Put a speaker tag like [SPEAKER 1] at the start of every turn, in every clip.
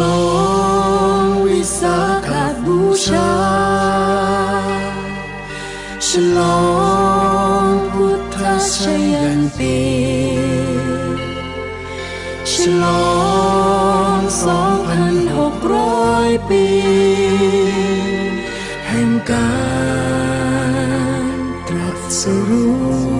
[SPEAKER 1] ลองวิสาขบูชา ฉลองพุทธชยันตีฉลองสองพันหกร้อยปี แห่งการตรัสรู้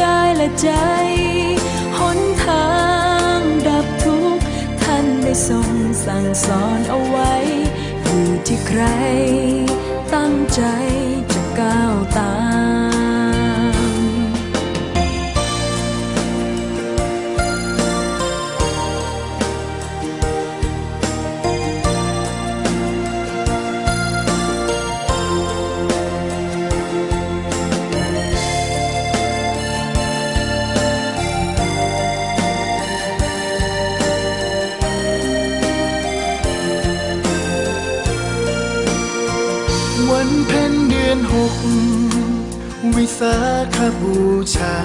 [SPEAKER 2] กายและใจ หนทางดับทุกข์ท่านได้ทรงสั่งสอนเอาไว้ อยู่ที่ใคร ตั้งใจจะก้าวตาม
[SPEAKER 1] ก วิสาขบูชา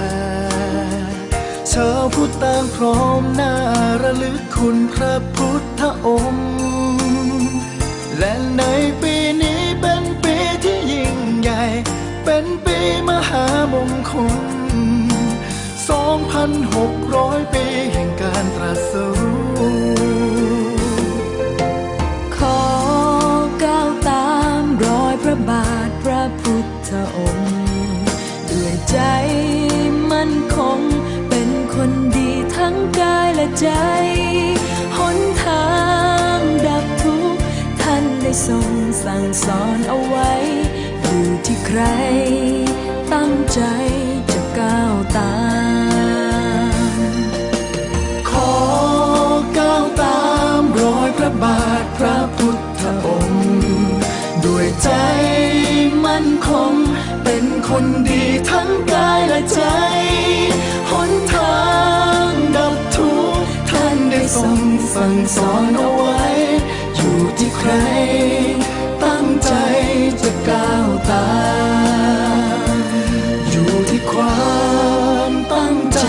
[SPEAKER 1] ชาวพุทธต่างพร้อมหน้าระลึกคุณพระพุทธองค์ และในปีนี้เป็นปีที่ยิ่งใหญ่ เป็นปีมหามงคล
[SPEAKER 2] พุทธองค์ ด้วยใจมั่นคง เป็นคนดีทั้งกายและใจ หนทางดับทุกข์ท่านได้ทรงสั่งสอนเอาไว้ อยู่ที่ใครตั้งใจ
[SPEAKER 1] คนดีทั้งกายและใจ หนทางดับทุกข์ท่านได้ทรงสั่งสอนเอาไว้ อยู่ที่ใคร ตั้งใจจะก้าวตามอยู่ที่ความตั้ง
[SPEAKER 2] ใจ